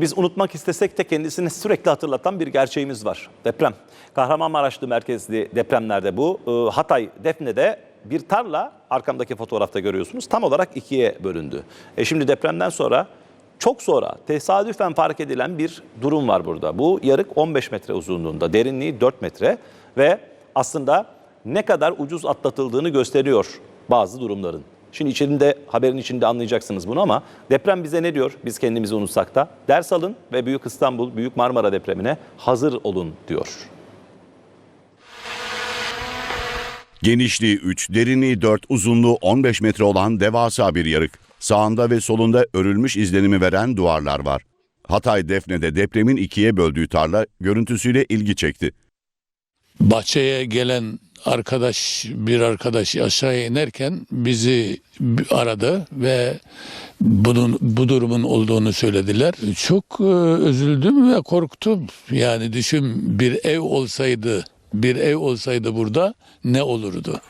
Biz unutmak istesek de kendisini sürekli hatırlatan bir gerçeğimiz var. Deprem. Kahramanmaraşlı merkezli depremlerde bu. Ee, Hatay Defne'de bir tarla arkamdaki fotoğrafta görüyorsunuz tam olarak ikiye bölündü. E şimdi depremden sonra çok sonra tesadüfen fark edilen bir durum var burada. Bu yarık 15 metre uzunluğunda, derinliği 4 metre ve aslında ne kadar ucuz atlatıldığını gösteriyor bazı durumların. Şimdi içinde haberin içinde anlayacaksınız bunu ama deprem bize ne diyor? Biz kendimizi unutsak da ders alın ve Büyük İstanbul, Büyük Marmara depremine hazır olun diyor. Genişliği 3, derinliği 4, uzunluğu 15 metre olan devasa bir yarık. Sağında ve solunda örülmüş izlenimi veren duvarlar var. Hatay Defne'de depremin ikiye böldüğü tarla görüntüsüyle ilgi çekti. bahçeye gelen arkadaş bir arkadaş aşağıya inerken bizi aradı ve bunun bu durumun olduğunu söylediler. Çok e, üzüldüm ve korktum. Yani düşün bir ev olsaydı bir ev olsaydı burada ne olurdu?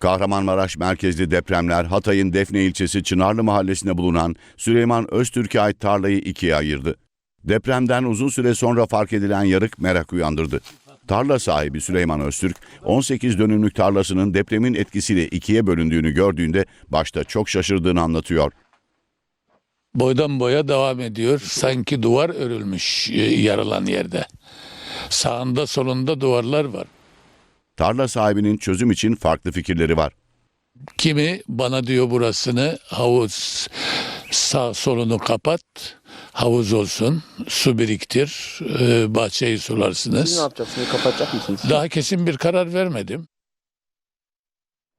Kahramanmaraş merkezli depremler Hatay'ın Defne ilçesi Çınarlı mahallesinde bulunan Süleyman Öztürk'e ait tarlayı ikiye ayırdı. Depremden uzun süre sonra fark edilen yarık merak uyandırdı. Tarla sahibi Süleyman Öztürk, 18 dönümlük tarlasının depremin etkisiyle ikiye bölündüğünü gördüğünde başta çok şaşırdığını anlatıyor. Boydan boya devam ediyor. Sanki duvar örülmüş e, yarılan yerde. Sağında solunda duvarlar var. Tarla sahibinin çözüm için farklı fikirleri var. Kimi bana diyor burasını havuz sağ solunu kapat havuz olsun su biriktir e, bahçeyi Siz ne sularsınız. yapacaksınız? Kapatacak mısınız? Daha kesin bir karar vermedim.